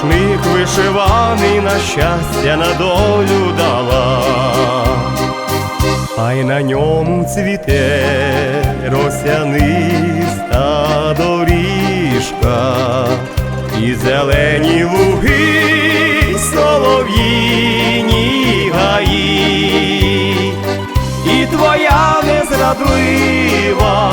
рушник вишиваний на щастя на долю дала. А й на ньому цвіте росяниста доріжка, і зелені луги, й солов'їні гаї, і твоя незрадлива